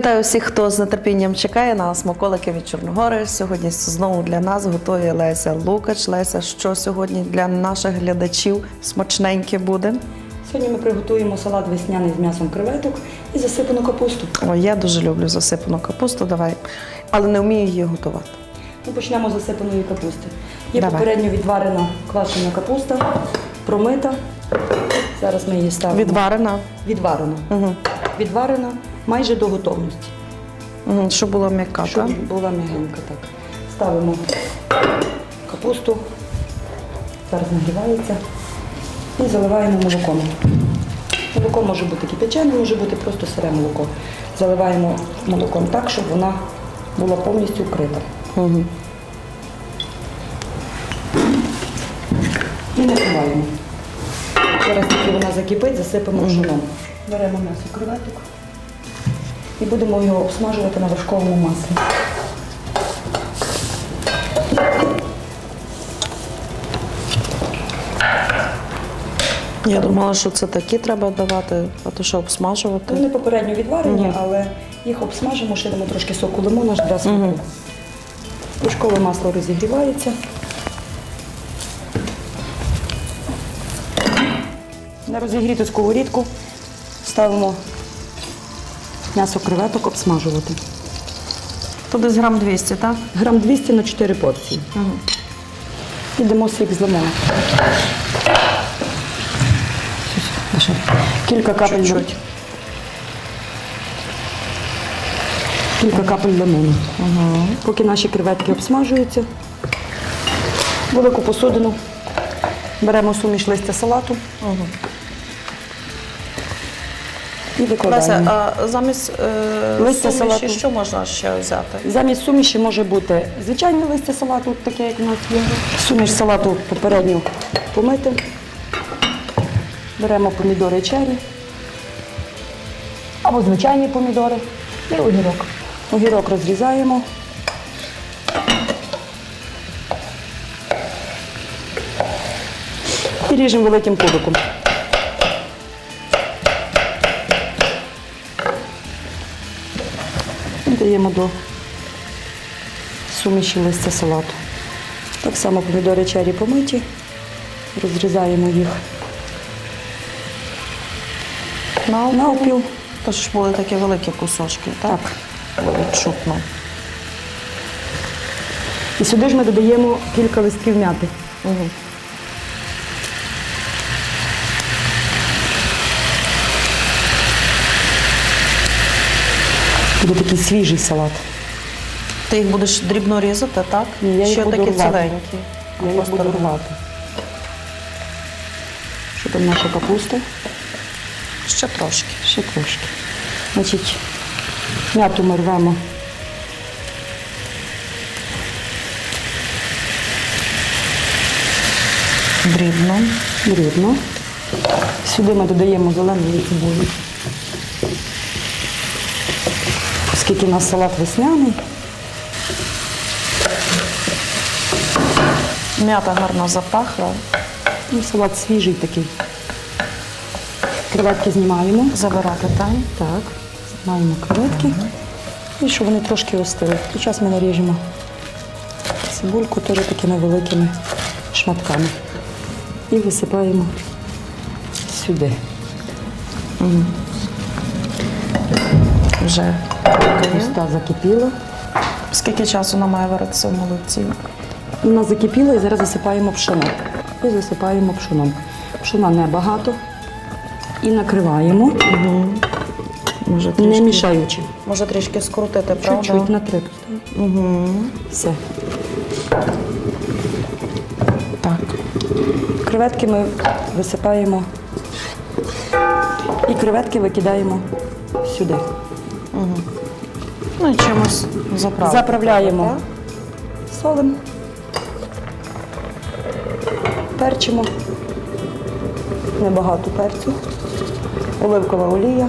Вітаю всіх, хто з нетерпінням чекає на смаколики від Чорногори. Сьогодні знову для нас готує Леся Лукач. Леся, що сьогодні для наших глядачів смачненьке буде? Сьогодні ми приготуємо салат весняний з м'ясом креветок і засипану капусту. Ой, я дуже люблю засипану капусту, давай, але не вмію її готувати. Ми почнемо з засипаної капусти. Є Давай. попередньо відварена квашена капуста, промита. Зараз ми її ставимо. Відварена, Відварена. угу. Відварена майже до готовності, Угу. щоб була м'яка. щоб так? була м'ягенька. Так. Ставимо капусту, зараз нагрівається, і заливаємо молоком. Молоко може бути кипячене, може бути просто сире молоко. Заливаємо молоком так, щоб вона була повністю вкрита. Угу. І накриваємо. Зараз тільки вона закипить, засипемо пшеном. Беремо м'ясо креветок і будемо його обсмажувати на вершковому маслі. Я думала, що це такі треба давати, а то що обсмажувати. Вони попередньо відварені, Мгм. але їх обсмажимо, ще дамо трошки соку лимона для смаку. Вершкове масло розігрівається. На розігріту сковорідку ставимо м'ясо креветок обсмажувати. То десь грам 200, так? Грам 200 на 4 порції. Угу. І дамо сік з лимона. Кілька капель. Чуть-чуть. Кілька капель лимону. Угу. Поки наші креветки обсмажуються, велику посудину беремо суміш листя салату Угу. І Леся, а замість е, Листя суміші салату. що можна ще взяти? Замість суміші може бути звичайне листя салату, таке як у нас є. Суміш салату попередньо помити. Беремо помідори чері або звичайні помідори і огірок. Огірок розрізаємо. І ріжемо великим кубиком. І даємо до суміші листя салату. Так само помідори чері помиті, розрізаємо їх На навпіл. То ж були такі великі кусочки, так? Так. Відчутно. І сюди ж ми додаємо кілька листків м'яти. Угу. Буде такий свіжий салат. Ти їх будеш дрібно різати, так? Ні, я їх Ще буду такі рвати. ціленькі. Я їх Просто буду рвати. Що там наша капуста? Ще трошки. Ще трошки. Значить, м'яту ми рвемо Дрібно. дрібно. Сюди ми додаємо зелену цибулю. Оскільки у нас салат весняний, М'ята гарно запахла. ну, салат свіжий такий. Креветки знімаємо. Забирати там. Так, знімаємо креветки. І щоб вони трошки остили. І час ми наріжемо цибульку теж такими великими шматками. І висипаємо сюди. Вже. Капуста закипіла. Скільки часу вона має варитися в молоці? Вона закипіла і зараз засипаємо пшено. І засипаємо пшеном. Пшена небагато. І накриваємо, Може не трішки, мішаючи. може трішки скрутити, правда? Чуть-чуть на три. Угу. Все. Так. Креветки ми висипаємо і креветки викидаємо сюди. Ну і чимось заправити. Заправляємо так? солем, перчимо, небагато перцю, оливкова олія.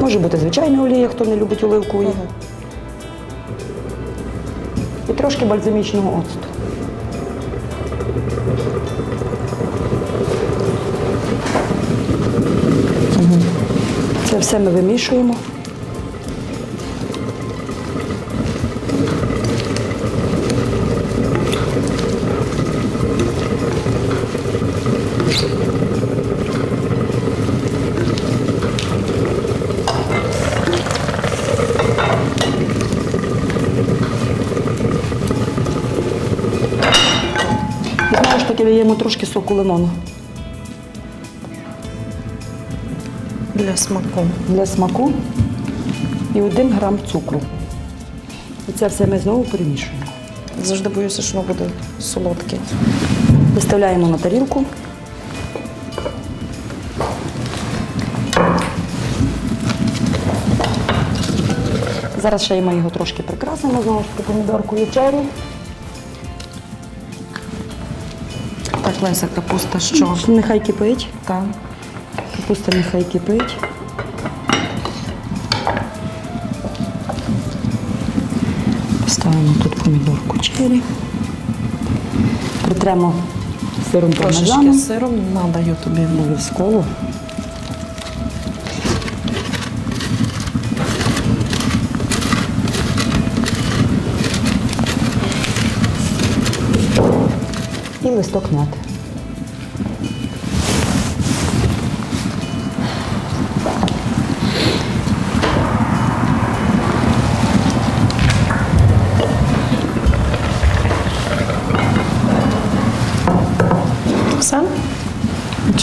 Може бути звичайна олія, хто не любить оливкової. І трошки бальзамічного оцту. Все ми вимішуємо. Знову ж таки даємо трошки соку лимону Для смаку. для смаку і 1 грам цукру. І це все ми знову перемішуємо. Завжди боюся, що воно буде солодке. Виставляємо на тарілку. Зараз ще ми його трошки прикрасимо, знову ж таки помідоркою черрі. Так, Леся, капуста що? Нехай кипить. Так. Капуста нехай кипить. Ставимо тут помідорку черрі. Притремо сиром пармезаном. сиром надаю тобі. Обов'язково. І листок мяти.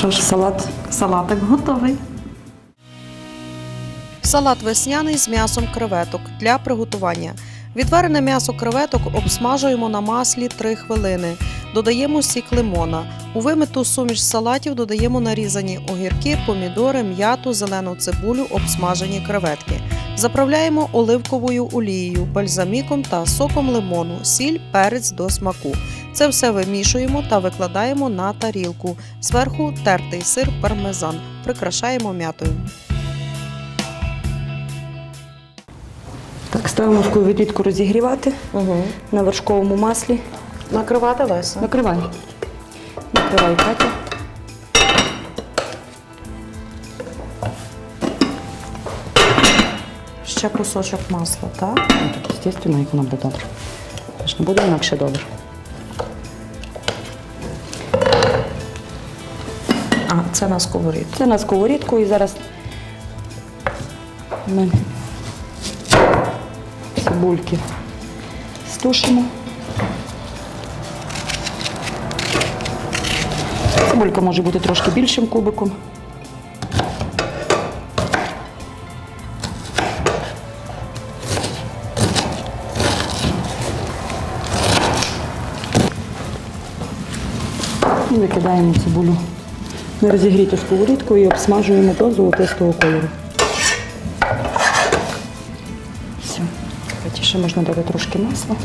Що ж, Салат салатик готовий. Салат весняний з м'ясом креветок для приготування. Відварене м'ясо креветок обсмажуємо на маслі 3 хвилини. Додаємо сік лимона. У вимиту суміш салатів додаємо нарізані огірки, помідори, м'яту, зелену цибулю, обсмажені креветки. Заправляємо оливковою олією, бальзаміком та соком лимону, сіль, перець до смаку. Це все вимішуємо та викладаємо на тарілку. Зверху тертий сир пармезан. Прикрашаємо м'ятою. Так, ставимо сковорідку розігрівати Угу. на вершковому маслі. Накривати Леся. Накривай. Накривай Катя. Ще кусочок масла, так? Ну, так, Звісно, як воно буде добре. Тож не буде інакше добре. А, це на сковорідці. Це на сковорідку і зараз ми цибульки стушимо. Цибулька може бути трошки більшим кубиком. І викидаємо цибулю на розігріту сковорідку і обсмажуємо до золотистого кольору. Все. Давайте ще можна дати трошки масла.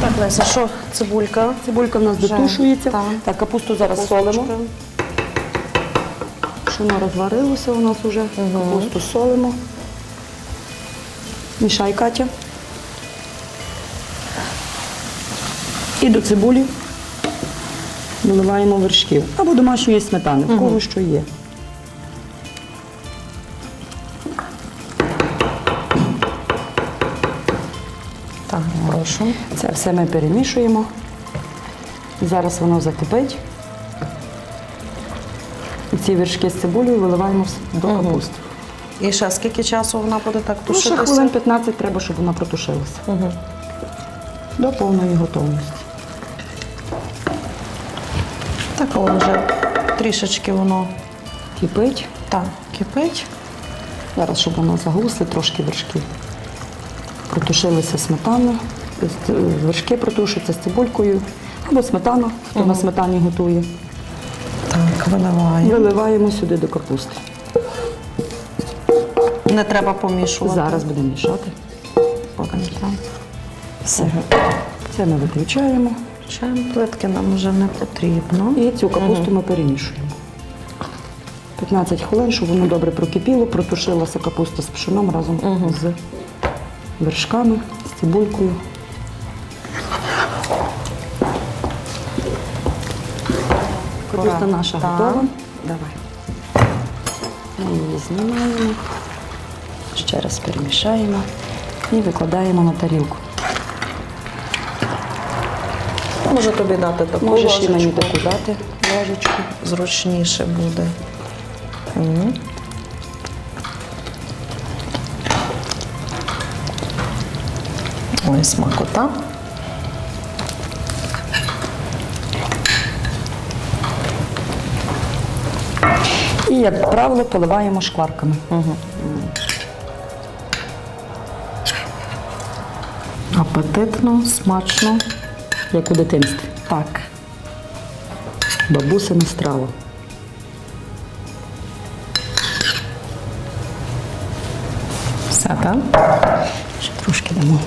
Так, Леся, що цибулька? Цибулька в нас Вже, дотушується. так. Так, капусту зараз солимо. Що воно розварилося у нас вже. Капусту солимо. Мішай, Катя. І до цибулі доливаємо вершків. Або домашньої сметани, в кого що є. Так, прошу. Це все ми перемішуємо. Зараз воно закипить. І ці вершки з цибулею виливаємо до Мгм. капусти. І ще скільки часу вона буде так Ну, ще тушитися? хвилин 15 треба, щоб вона протушилася. Угу. До повної готовності. Так, вже трішечки воно Кипить. так, кипить. Зараз, щоб воно загусли, трошки вершки. Протушилися сметана. З- Вершки протушаться з цибулькою. Або сметана, хто на сметані готує. Так, виливаю. Виливаємо сюди до капусти. Не треба помішувати. Зараз будемо мішати. Поки так. Все. Це ми виключаємо. Чаємо плитки нам вже не потрібно. І цю капусту ми перемішуємо. 15 хвилин, щоб воно добре прокипіло, протушилася капуста з пшеном разом з вершками, з цибулькою. Капуста наша Так. готова. Давай. Ми її знімаємо, ще раз перемішаємо і викладаємо на тарілку. Може тобі дати таку Можеш і мені таку дати ложечку. зручніше буде. Мгм. Ой, смакота. І, як правило, поливаємо шкварками. Угу. Апетитно, смачно. Як у дитинстві. Так. Бабусина страва. Все, так? Ще трошки дамо.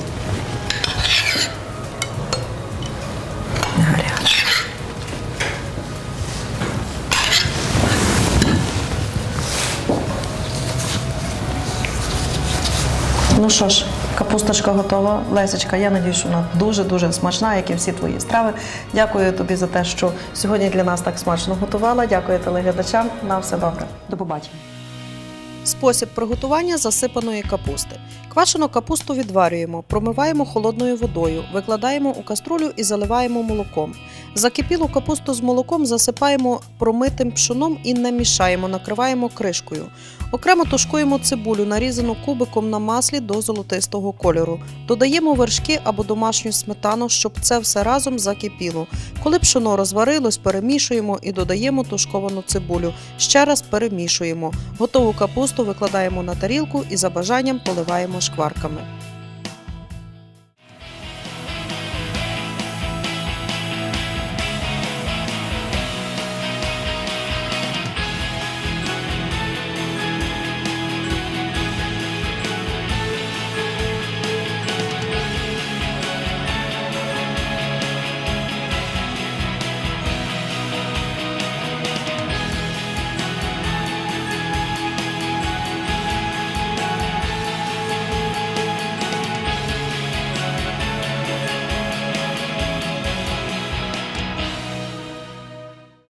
Гаряче. Ну що ж, капусточка готова. Лесечка, я надію, що вона дуже-дуже смачна, як і всі твої страви. Дякую тобі за те, що сьогодні для нас так смачно готувала. Дякую телеглядачам. На все добре. До побачення. Спосіб приготування засипаної капусти. Квашену капусту відварюємо, промиваємо холодною водою, викладаємо у каструлю і заливаємо молоком. Закипілу капусту з молоком засипаємо промитим пшоном і не мішаємо, накриваємо кришкою. Окремо тушкуємо цибулю, нарізану кубиком на маслі до золотистого кольору. Додаємо вершки або домашню сметану, щоб це все разом закипіло. Коли пшоно розварилось, перемішуємо і додаємо тушковану цибулю. Ще раз перемішуємо. Готову капусту викладаємо на тарілку і за бажанням поливаємо шкварками.